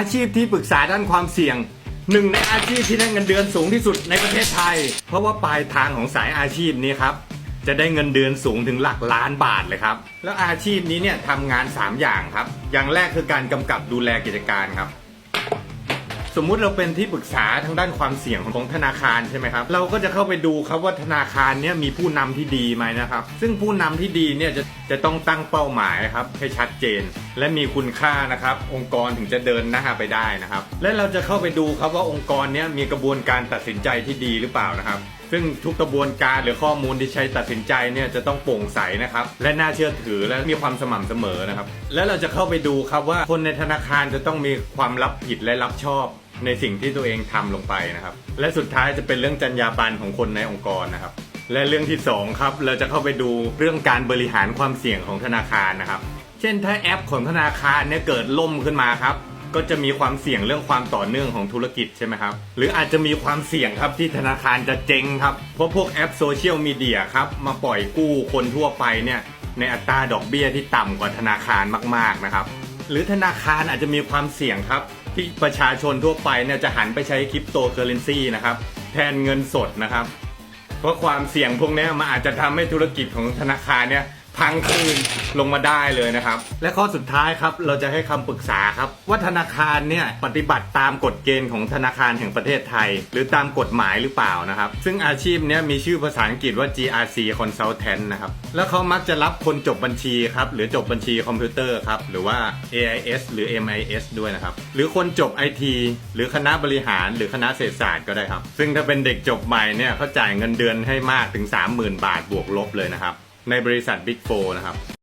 อาชีพที่ปรึกษาด้านความเสี่ยงหนึ่งในอาชีพที่ได้เงินเดือนสูงที่สุดในประเทศไทย เพราะว่าปลายทางของสายอาชีพนี้ครับจะได้เงินเดือนสูงถึงหลักล้านบาทเลยครับแล้วอาชีพนี้เนี่ยทำงาน 3 อย่างครับ อย่างแรกคือการกำกับดูแลกิจการครับ สมมุติเราเป็นที่ปรึกษาทางด้านความเสี่ยงของธนาคารใช่ไหมครับ เราก็จะเข้าไปดูครับว่าธนาคารเนี้ยมีผู้นำที่ดีไหมนะครับ ซึ่งผู้นำที่ดีเนี่ยจะจะต้องตั้งเป้าหมายครับให้ชัดเจน และมีคุณค่านะครับ องค์กรถึงจะเดินหน้าไปได้นะครับ และเราจะเข้าไปดูครับว่าองค์กรเนี้ยมีกระบวนการตัดสินใจที่ดีหรือเปล่านะครับ ซึ่งทุกกระบวนการหรือข้อมูลที่ใช้ตัดสินใจเนี่ยจะต้องโปร่งใสนะครับและน่าเชื่อถือและมีความสม่ำเสมอนะครับ และเราจะเข้าไปดูครับว่าคนในธนาคารจะต้องมีความรับผิดและรับชอบ ในสิ่งที่ตัวเองทำลงไปนะครับ และสุดท้ายจะเป็นเรื่องจรรยาบรรณของคนในองค์กรนะครับ และเรื่องที่สองครับ เราจะเข้าไปดูเรื่องการบริหารความเสี่ยงของธนาคารนะครับ เช่นถ้าแอปของธนาคารเนี่ยเกิดล่มขึ้นมาครับก็จะมีความเสี่ยงเรื่องความต่อเนื่องของธุรกิจใช่ไหมครับ หรืออาจจะมีความเสี่ยงครับที่ธนาคารจะเจ๊งครับ เพราะพวกแอปโซเชียลมีเดียครับ มาปล่อยกู้คนทั่วไปเนี่ยในอัตราดอกเบี้ยที่ต่ำกว่าธนาคารมากๆนะครับ หรือธนาคารอาจจะมีความเสี่ยงครับ ที่ประชาชนทั่วไปเนี่ยจะหันไปใช้คริปโตเคอเรนซีนะครับแทนเงินสดนะครับ เพราะความเสี่ยงพวกนี้มันอาจจะทำให้ธุรกิจของธนาคารเนี่ย พังคืนลงมาได้เลยนะครับ และข้อสุดท้ายครับเราจะให้คำปรึกษาครับ ว่าธนาคารเนี่ยปฏิบัติตามกฎเกณฑ์ของธนาคารแห่งประเทศไทย หรือตามกฎหมายหรือเปล่านะครับ ซึ่งอาชีพเนี้ยมีชื่อภาษาอังกฤษว่า GRC Consultant นะครับ แล้วเขามักจะรับคนจบบัญชีครับหรือจบบัญชีคอมพิวเตอร์ครับหรือว่า AIS หรือ MIS ด้วยนะครับหรือคนจบ IT หรือคณะบริหารหรือคณะเศรษฐศาสตร์ก็ได้ครับ ซึ่งถ้าเป็นเด็กจบใหม่เนี่ยเขาจ่ายเงินเดือนให้มากถึง 30,000 บาทบวกลบเลยนะครับ ในบริษัท Big 4 นะครับ